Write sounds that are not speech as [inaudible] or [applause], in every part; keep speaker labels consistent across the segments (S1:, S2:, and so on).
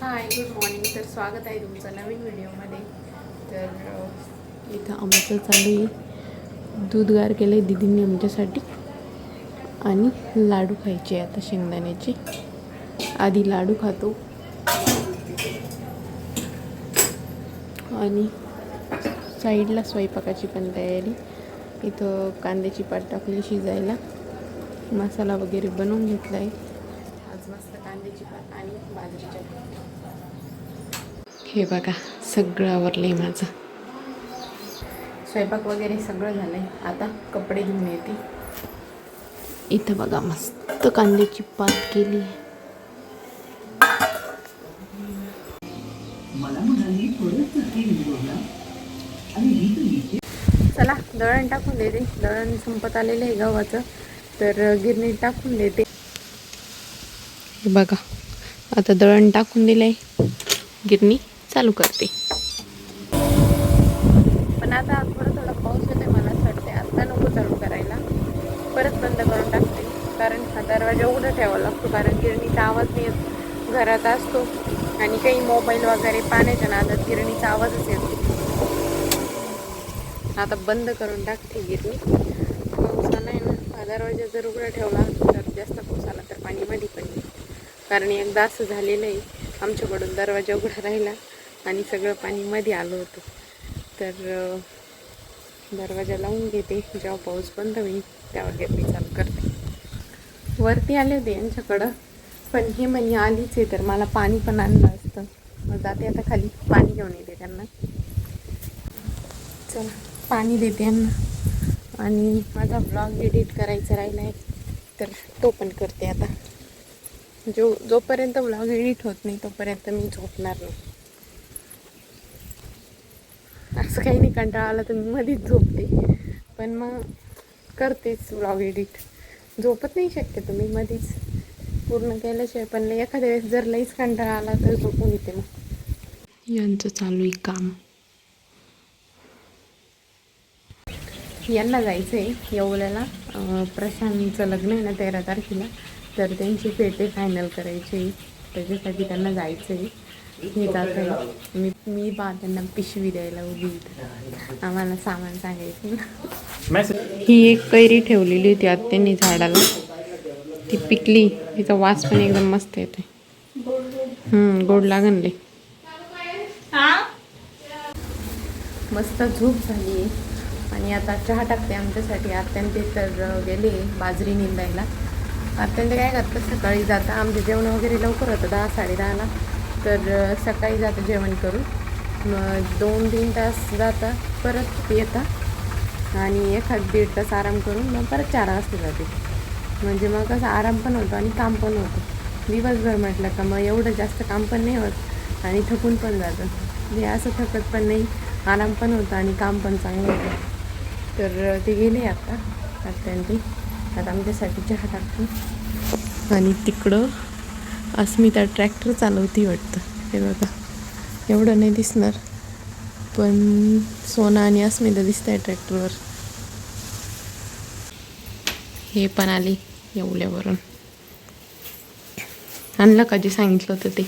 S1: Hi good morning तर स्वागत आहे तुमचं नवीन व्हिडिओमध्ये तर इथं आमचं चालू आहे. दूध गार केलं आहे दिदींनी आमच्यासाठी. आणि लाडू खायचे आता शेंगदाण्याचे. आधी लाडू खातो. आणि साईडला स्वयंपाकाची पण तयारी. इथं कांद्याची पात टाकली शिजायला. मसाला वगैरे बनवून घेतला आहे आज मस्त कांद्याची पात आणि बाजरीच्या हे बघा सगळं आवरलंय माझं. स्वयंपाक वगैरे सगळं झालंय. आता कपडे धुवून येते. इथं बघा मस्त कांद्याची पात केली आहे. चला दळण टाकून देते. दळण संपत आलेलं आहे गव्हाचं. तर गिरणीत टाकून देते. हे बघा आता दळण टाकून दिलंय. गिरणी. चालू करते. पण आता थोडं थोडं पाऊस येते मला असं वाटते आता नको चालू करायला. परत बंद करून टाकते. कारण हा दरवाजा उघडा ठेवावा लागतो. कारण गिरणीचा आवाज नाही येत. घरात असतो. आणि काही मोबाईल वगैरे पाण्याच्या नादात गिरणीचा आवाजच येतो आता बंद करून टाकते गिरणी. आहे ना. हा दरवाजा जर उघडा ठेवला तर जास्त पाऊस आला तर पाणी मध्ये पण कारण एकदा असं झालेलं आहे आमच्याकडून दरवाजा उघडा राहिला. आणि सगळं पाणी मध्ये आलं होतं. तर दरवाजा लावून घेते. जेव्हा पाऊस बंद होईल तेव्हा गिरणी चालू करते. वरती आले होते यांच्याकडं. पण हे म्हणे आलीच आहे तर मला पाणी पण आणलं असतं. मग जाते आता खाली. पाणी घेऊन येते त्यांना. चला पाणी देते यांना. आणि माझा ब्लॉग एडिट करायचा राहिला आहे. तर तो पण करते आता. जो जोपर्यंत ब्लॉग एडिट होत नाही तोपर्यंत मी झोपणार नाही. असं काही नाही कंटाळा आला तर मी मध्येच झोपते. पण मग करतेच ब्लॉग एडिट झोपत नाही शक्यतो मी मध्येच पूर्ण केल्याशिवाय पण एखाद्या वेळेस जर लईच कंटाळा आला तर झोपून येते मग. यांचं चालू आहे काम. यांना जायचं आहे येवल्याला प्रशांतचं लग्न आहे ना तेरा तारखेला. तर त्यांची पेटे फायनल करायची. आहे त्याच्यासाठी त्यांना जायचं आहे हे जात. आहे मी मी बा त्यांना पिशवी द्यायला उभी इथं. आम्हाला सामान सांगायचं ही एक कैरी ठेवलेली होती आत्यांनी झाडाला. ती पिकली. तिचा वास पण एकदम मस्त येते हम्म, गोड लागणले मस्त झोप झाली आहे. आणि आता चहा टाकते आमच्यासाठी. आत्यान ते तर गेले बाजरी निंदायला. आत्यान ते काय करतात? सकाळी जाता. आमचे जेवण वगैरे लवकर होतं. दहा साडेदहाला तर सकाळी जातं जेवण करून. मग दोन तीन तास जाता परत येता आणि एखाद दीड तास आराम करून मग परत चार वाजता जाते. म्हणजे मग कसं आराम पण होतो आणि काम पण होतं. दिवसभर म्हटलं का मग एवढं जास्त काम पण नाही होत आणि थकून पण जातं. म्हणजे असं थकत पण नाही आराम पण होतं आणि काम पण चांगलं होतं. तर ते गेले आता आत्यांनी आता आमच्यासाठी चहा टाकतो. आणि तिकडं अस्मिता ट्रॅक्टर चालवती वाटतं. हे बघा एवढं नाही दिसणार. पण सोना आणि अस्मिता दिसत आहे ट्रॅक्टरवर. हे पण आली येवल्यावरून. आणलं का जे सांगितलं होतं ते?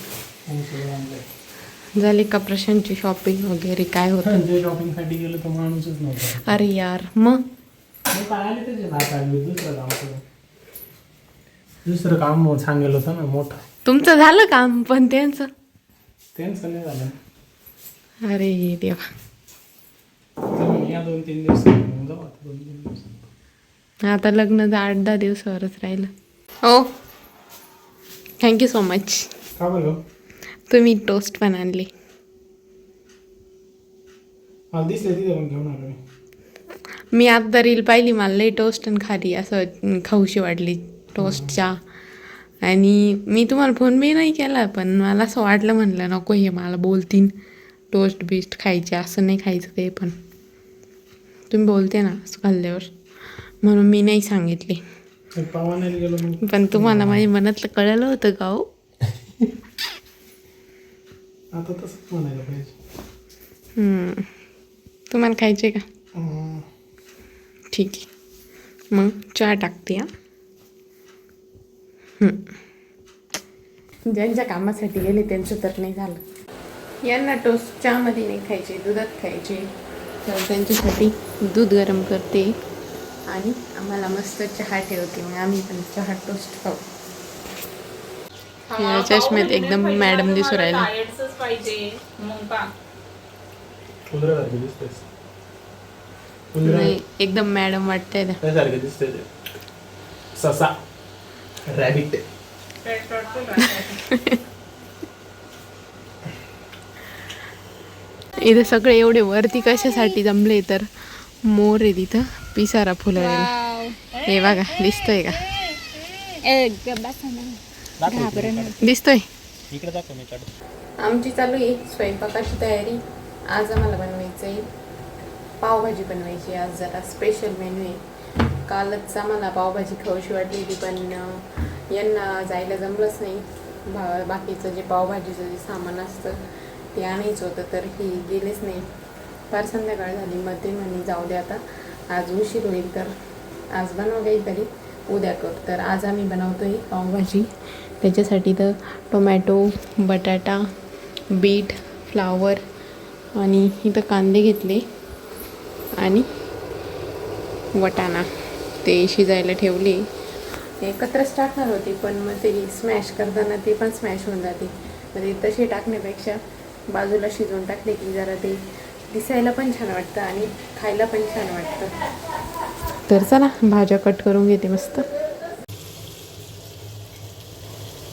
S1: झाले का प्रशांतची शॉपिंग वगैरे? काय होतं?
S2: जे शॉपिंगसाठी गेलो तो माणूसच नव्हता.
S1: अरे यार मग?
S2: दुसरं काम सांगेल होतं ना मोठं.
S1: तुमचं झालं काम पण त्यांचं?
S2: त्यांचं नाही झालं.
S1: अरे देवा.
S2: जाऊ या दोन तीन दिवस मग जाऊ आता दोन तीन दिवस
S1: आता लग्न आठ दहा दिवसावरच राहिलं. हो. थँक्यू सो मच
S2: का बरं?
S1: तुम्ही टोस्ट पण आणले.
S2: मला दिसले तिथे पण घेऊन आलो मी.
S1: मी आता रील पाहिली मला लई टोस्ट आणि खारी असं खाऊशी वाटली. टोस्टच्या आणि मी तुम्हाला फोन बी नाही केला पण मला असं वाटलं म्हणलं नको हे मला बोलतीन. टोस्ट बिस्ट खायचे असं नाही खायचं ते पण. तुम्ही बोलते ना असं खाल्ल्यावर. म्हणून मी नाही सांगितले. पण तुम्हाला माझ्या मनातलं कळलं होतं का हो? [laughs]
S2: आता तसंच म्हणायला पाहिजे.
S1: हम्म. तुम्हाला खायचे का? ठीक आहे. मग चहा टाकते हा. ज्यांच्या कामासाठी गेले त्यांचं तर नाही झालं. यांना टोस्ट चहामध्ये नाही खायचे दुधात खायचे. तर त्यांच्यासाठी दूध गरम करते. आणि आम्हाला मस्त चहा ठेवते. मग आम्ही पण चहा टोस्ट खाऊ. या चष्म्यात एकदम मॅडम दिसू राहिला. नाही एकदम मॅडम वाटतंय
S2: ससा. रॅबिट
S1: इथे सगळे एवढे वरती कशासाठी जमले तर मोर आहे तिथं. पिसारा फुलवलेला हे बघा दिसतोय का? दिसतोय.
S2: इकडे दाखव मी काढतो
S1: आमची चालू आहे स्वयंपाकाची तयारी. आज आम्हाला बनवायचं आहे पावभाजी बनवायची आज जरा स्पेशल मेन्यू आहे. कालच आम्हाला पावभाजी खाऊशी वाटली होती पण यांना जायला जमलंच नाही. बा बाकीचं जे पावभाजीचं जे सामान असतं ते आणायचं होतं तर ही गेलेच नाही. फार संध्याकाळ झाली मग ते म्हणे जाऊ दे आता आज उशीर होईल तर आज बनवा काहीतरी उद्या कर. तर आज आम्ही बनवतोय पावभाजी. त्याच्यासाठी तर टोमॅटो बटाटा बीट फ्लावर आणि इथं कांदे घेतले आणि वटाणा. ते शिजायला ठेवले. एकत्रच टाकणार होती पण मग ते स्मॅश करताना ते पण स्मॅश होऊन जाते. म्हणजे ते तसे टाकण्यापेक्षा बाजूला शिजवून टाकले की जरा ते दिसायला पण छान वाटतं आणि खायला पण छान वाटतं. तर चला भाज्या कट करून घेते मस्त.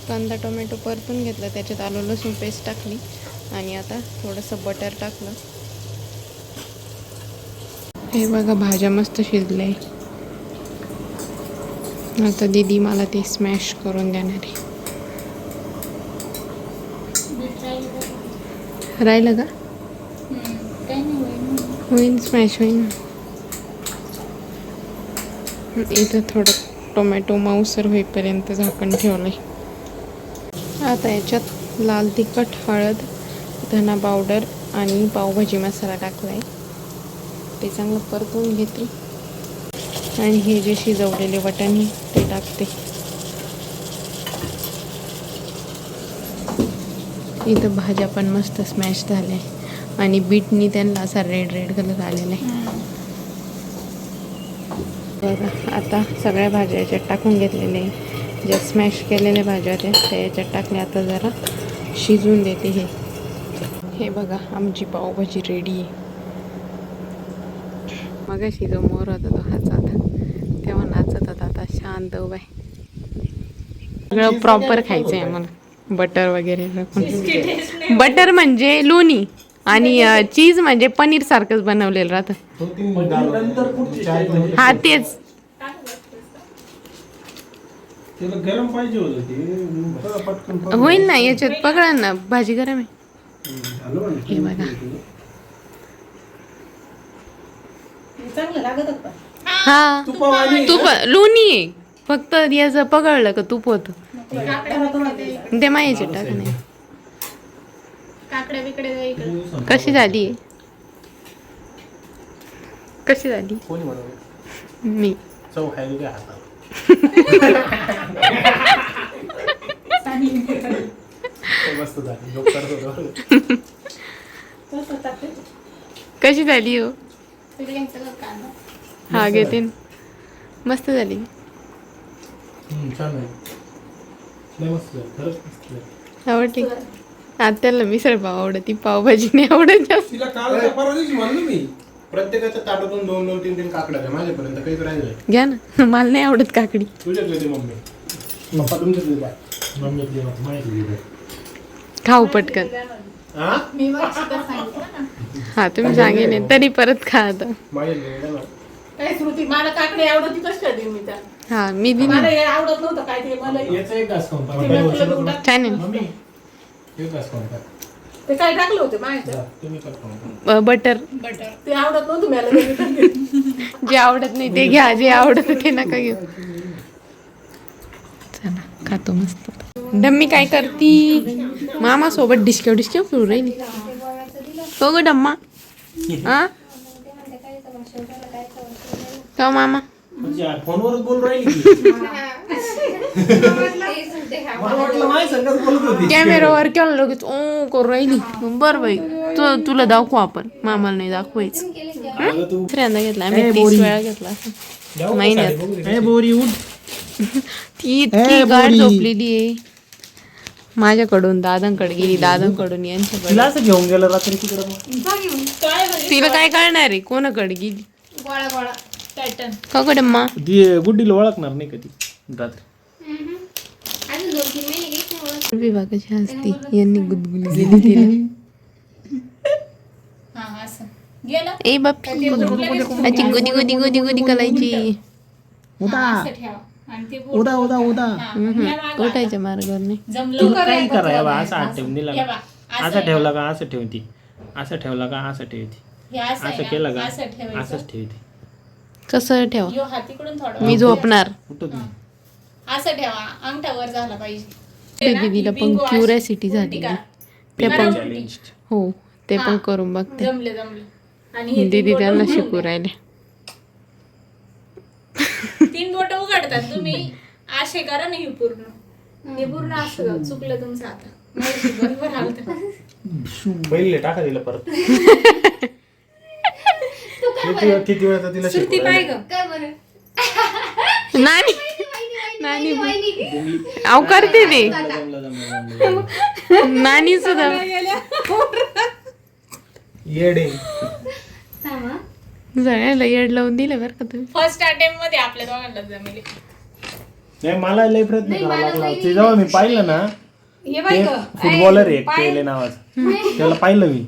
S1: कांदा टोमॅटो परतून घेतला त्याच्यात आलू लसूण पेस्ट टाकली आणि आता थोडंसं बटर टाकलं. हे बघा भाज्या मस्त शिजले. आता दीदी मला ते स्मॅश करून देणार आहे राहिलं का होईन स्मॅश होईन इथं थोडं टोमॅटो मऊसर होईपर्यंत झाकण ठेवलं आहे आता याच्यात लाल तिखट हळद धना पावडर आणि पावभाजी मसाला टाकला आहे ते चांगलं परतून घेते आणि हे जे शिजवलेले वाटाणे ते टाकते. इथं भाज्या पण मस्त स्मॅश झाल्या. आणि बीटनी त्यांना असा रेड रेड कलर आलेला आहे. बरं आता सगळ्या भाज्या याच्यात टाकून घेतलेल्या आहे. ज्या स्मॅश केलेल्या भाज्या होत्या त्या याच्यात टाकल्या. आता जरा शिजवून देते हे. हे बघा आमची पावभाजी रेडी आहे. मग शिजो मोर होता तो हाचा होता तेव्हा नाचत होता आता शांत उभा आहे सगळं प्रॉपर खायचं आहे आम्हाला. बटर वगैरे बटर म्हणजे लोणी आणि चीज म्हणजे पनीर सारखंच बनवलेलं राहतं. हा तेच.
S2: त्याला गरम पाहिजे होतं ते. पटकन
S1: होईल ना याच्यात पकडा ना. भाजी गरम आहे. हे बघा. हा तूप लोणी आहे. फक्त याचं पकडलं का तूप होतं? ते मायाचे टाक नाही. कशी झाली? कशी झाली?
S2: कोणी बनवलं?
S1: मी. कशी झाली हो? हा घेते. मस्त झाली.
S2: छान आहे. लय मस्त आहे खरंच मस्त आहे.
S1: आवडली आत्याला मिसळ पाव आवडती पावभाजी नाही आवडत जास्त.
S2: तिला काल परवा दिवशी म्हणलो मी. प्रत्येकाच्या ताटातून दोन दोन तीन तीन काकड्या द्या माझ्यापर्यंत काहीच राहिलं नाही.
S1: घ्या ना. [laughs] मला नाही आवडत काकडी.
S2: तुझ्यातले ते मम्मी. पप्पा तुमच्यातले बाय मम्मीतले माहिती
S1: खाऊ पटकन.
S2: हा?
S3: मी मग सुद्धा सांगितलं ना.
S1: हा तुम्ही सांगेल तरी परत खा आता.
S2: माझ्यातले ना
S4: काय श्रुती मला काकडे आवडती कशी देऊ मी त्या
S1: हा मी
S4: मला
S1: दिली
S4: हे आवडत नव्हतं काय ते मला
S2: याचा एक घास खाऊन.
S4: ते मी.
S1: छान आहे
S2: मम्मी एक घास खाऊन टाक.
S4: ते काय टाकलं होते माझ्या
S2: जा, तुम्ही पण खाऊन टाक.
S1: ना बटर
S3: बटर
S4: ते आवडत नव्हतं मला ते मी.
S1: जे आवडत नाही ते घ्या जे आवडत ते नका घेऊ. चला खातो मस्त. डम्मी काय करती? मामा सोबत डिस्क्यो डिस्क्यो फिरू राहिली. हो ग डम्मा. [laughs] हा का मामा.
S2: म्हणजे फोनवरच बोल राहिली की. मला वाटलं माझ्या संगत बोलत होती.
S1: कॅमेरावर केला लगेच ओ करू राहिली. बर बाई तू तुला दाखवू आपण. मामाला नाही दाखवायचं. दुसऱ्यांदा घेतला आम्ही तीस वेळा घेतला. महिन्यात.
S2: ए बोरी उठ. [laughs]
S1: ती इतकी गाड झोपलेली आहे. माझ्याकडून दादांकडे गेली दादांकडून यांच्याकडे
S2: तिला असं घेऊन गेलं रात्री तिकडे मग.
S3: काय बरं
S1: तिला काय कळणार आहे? कोणाकडे गेली?
S3: गोळा गोळा. पॅटर्न
S1: का
S2: ती गुड्डीला ओळखणार नाही कधी रात्री.
S1: विभागाची हसती यांनी गुदगुली दिली तिला
S3: हा असं. गेलं?
S1: ए बाप अची गुदी गुदी गुदी गुदी करायची.
S3: असं ठेवा. आणि ते बोट-
S2: उदा उदा उदा
S3: मागं.
S1: उठायच्या मार्गावर नाही.
S3: जमलं
S2: काही करा या बा, असं हात ठेवून दिला
S3: हे बा,
S2: असं ठेवला का? असं ठेवती. असं ठेवला का? असं ठेवती.
S3: हे असं
S2: केलं का?
S3: असं ठेवायचं.
S2: असंच ठेवती.
S1: कसं ठेवा?
S3: यो हात इकडून थोडा.
S1: मी झोपणार.
S2: कुठं
S3: असं ठेवा अंगठा वर झाला पाहिजे.
S1: दीदीला पण क्युरियासिटी झाली ते पण
S2: चॅलेंज.
S1: हो ते पण करून बघते.
S3: जमले जमले. आणि हे तीन
S1: दीदी
S3: बोटं
S1: त्यांना
S3: उघडून
S1: शिकू राहिले.
S3: तीन बोट उघडतात तुम्ही. आशे करा नाही पूर्ण. हे पूर्ण असं चुकलं तुमचं आता. नाही, बरोबर आलं
S2: बैल टाका दिलं परत. [laughs] किती किती वेळा तिला
S3: सुरती पाय ग.
S1: नानी नानी अव करते ते. नानी सुद्धा.
S2: येडे.
S1: सगळ्याला येड लावून दिलं बरं का तुम्ही.
S3: फर्स्ट अटेम्प्टमध्ये आपल्या दोघांना जमेल.
S2: नाही मला लय प्रयत्न करावा लागला. ते जेव्हा मी पाहिलं ना
S3: हे
S2: ते फुटबॉलर आहे एक पेले नावाचं. त्याला पाहिलं मी.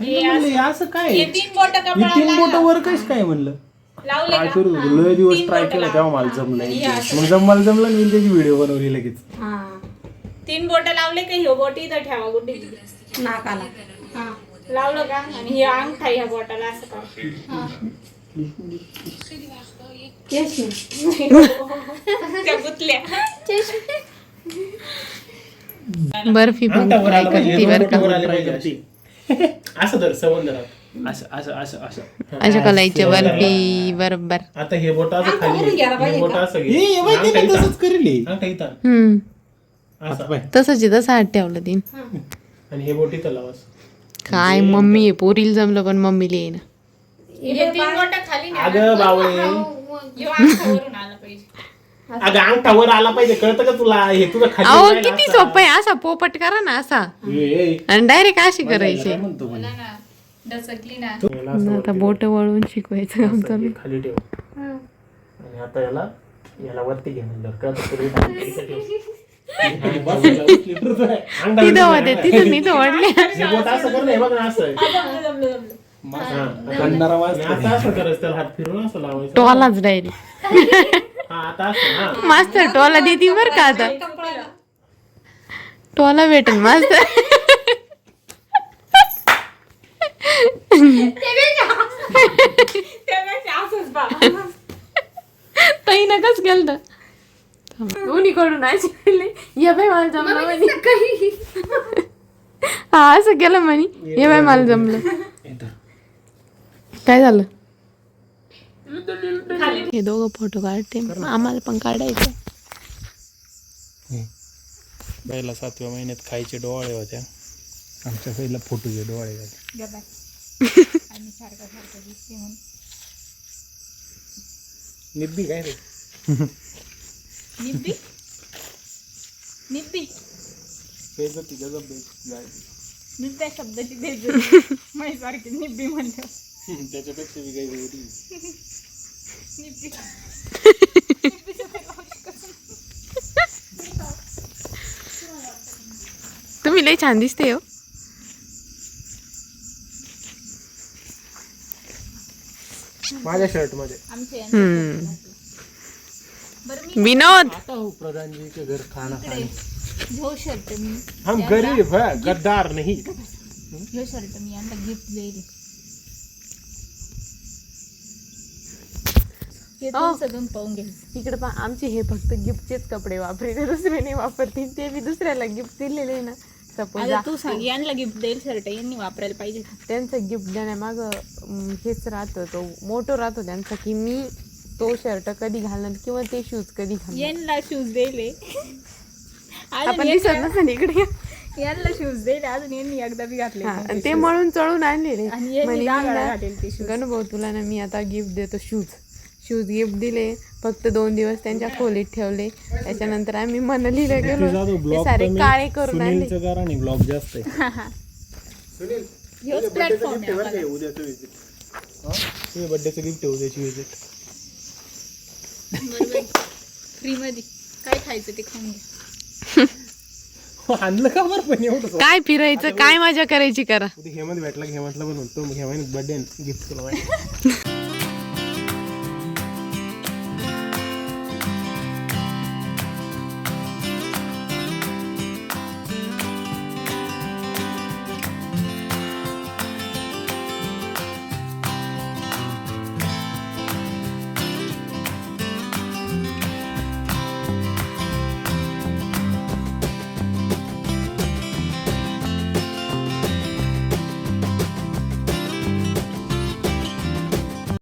S3: हे
S2: म्हणलं, असं काय?
S3: हे तीन बोट
S2: हे तीन बोट वर कश काय म्हणलं?
S3: लावले
S2: काय
S3: का?
S2: करू? लय दिवस
S3: तीन
S2: ट्राय
S3: बोटं
S2: केलं. तेव्हा मला जमलं
S3: आणि हे असं.
S2: मग जम मला जमलं आणि मी त्याची व्हिडिओ बनवली लगेच.
S3: तीन बोट लावले का ह्यो बोट इथं ठेवा गुड्डी? नाकाला. हा. लावलं का? आणि हे अंगठा ह्या बोटाला असं का त्या गुतल्या.
S1: बर्फी पण
S2: अंगठा वर
S1: ट्राय
S2: आला पाहिजे,
S1: करते बरं का?
S2: वर आले पाहिजे अशी. [laughs] असं धर असं असं असं असं. [laughs]
S1: अशा कलाईच्या बर्फी बरोबर.
S2: आता हे बोट असं खाली हे बोट असं घे. अंगठा इथं.
S5: तसंच करेल
S2: अंगठा इथं.
S1: हम्म.
S2: असं. पाय.
S1: तसंच आहे, तसं हात ठेवलं तीन.
S2: आणि हे बोट इथं लाव असं.
S1: काय मम्मी आहे पोरीला जमलं पण मम्मीला येईना
S3: हे तीन बोट खाली न्या.
S2: अगं बावळे.
S3: आला पाहिजे.
S2: अगं अंगठा वर आला पाहिजे. कळतं का तुला हे? तुझं खाली
S1: अहो
S2: राहिलं
S1: किती
S2: असं.
S1: सोपं आहे. असा पोपट करा ना असा.
S2: ए, ए,
S1: आणि डायरेक्ट अशी करायची.
S2: काय म्हणतो म्हणे?
S3: बोला ना. डसकली ना.
S2: याला असं
S1: आता बोट वळून शिकवायचं चालू
S2: हे खाली ठेव. आणि आता याला याला वरती घे म्हणलं. कळतं तुला? इथं [laughs] अंगठा इथं ठेव. आणि बसायला उचली तर आहे. अंगठा
S1: तिथं
S2: इथं
S1: होते. तिथं मी [laughs]
S2: हे बोट असं कर ना हे बघ ना असं.
S3: जमलं जमलं जमलं
S2: आता- आणि आता असं करायचं त्याला हात फिरवून असं लावायचं.
S1: टोलाच डायरेक्ट [laughs]
S2: आता असं
S1: मास्तर टोला देते बर का आता? टोला भेटेल मास्तर. ताई नकच गेलं दोन्हीकडून अशी गेले. ये बाई मला जमलं म्हणे. हा असं केलं म्हणे. ये बाई मला जमलं. काय झालं? हे दोघं फोटो काढते. आम्हाला पण काढायचं
S2: पहिला सातव्या महिन्यात खायचे डोळे होत्या आमच्या पहिला फोटोचे डोळे [laughs] निब्बी काय रे?
S3: निब्बी? निब्बी? शब्दाची [laughs] निब्बी म्हणलं [laughs]
S2: त्याच्यापेक्षा बी काही
S1: तुम्ही छान दिसते हो.
S2: माझ्या शर्ट मध्ये.
S3: आमचे
S1: हम्म.
S3: बरं मी
S1: विनोद!
S2: प्रधान जी के घर खाना खाने
S3: शर्ट
S2: हम गरीब है गद्दार नहीं.
S3: शर्ट मी गिफ्ट हे तुमचं पाहून घ्या.
S1: इकडे पण आमचे हे फक्त गिफ्टचेच कपडे वापरते दुसरे नाही वापरतील ते मी दुसऱ्याला गिफ्ट दिलेले आहे ना. सपोज
S3: आता तू सांग यांना गिफ्ट देईल शर्ट यांनी वापरायला पाहिजे.
S1: त्यांचं गिफ्ट देण्यामाग हेच राहतं तो मोटो राहतो त्यांचा की मी तो शर्ट कधी घालणार किंवा ते शूज कधी घालणार.
S3: यांना शूज दिले
S1: आपण दिसत नसेल इकडे.
S3: यांना शूज दिले अजून यांनी एकदा बी घातले
S1: हा आणि ते मळून चळून आणलेले.
S3: आणि यांनी
S1: म्हणे
S3: ते shoes.
S1: तुला ना मी आता गिफ्ट देतो शूज शूज गिफ्ट दिले फक्त दोन दिवस त्यांच्या खोलीत ठेवले. त्याच्यानंतर आम्ही मनलीला गेलो. ते सारे काळे करून आणले.
S2: ब्लॉग जास्त
S3: प्लॅटफॉर्म
S2: बड्डेचं गिफ्ट उद्याची विजिट
S3: काय खायचं ते खाऊन घ्या [laughs]
S2: आणलं का बरं पण एवढं?
S1: काय फिरायचं काय मजा करायची करा.
S2: हेमंत भेटला हेमंतला पण म्हणतो हेमंत बड्डे गिफ्ट तुला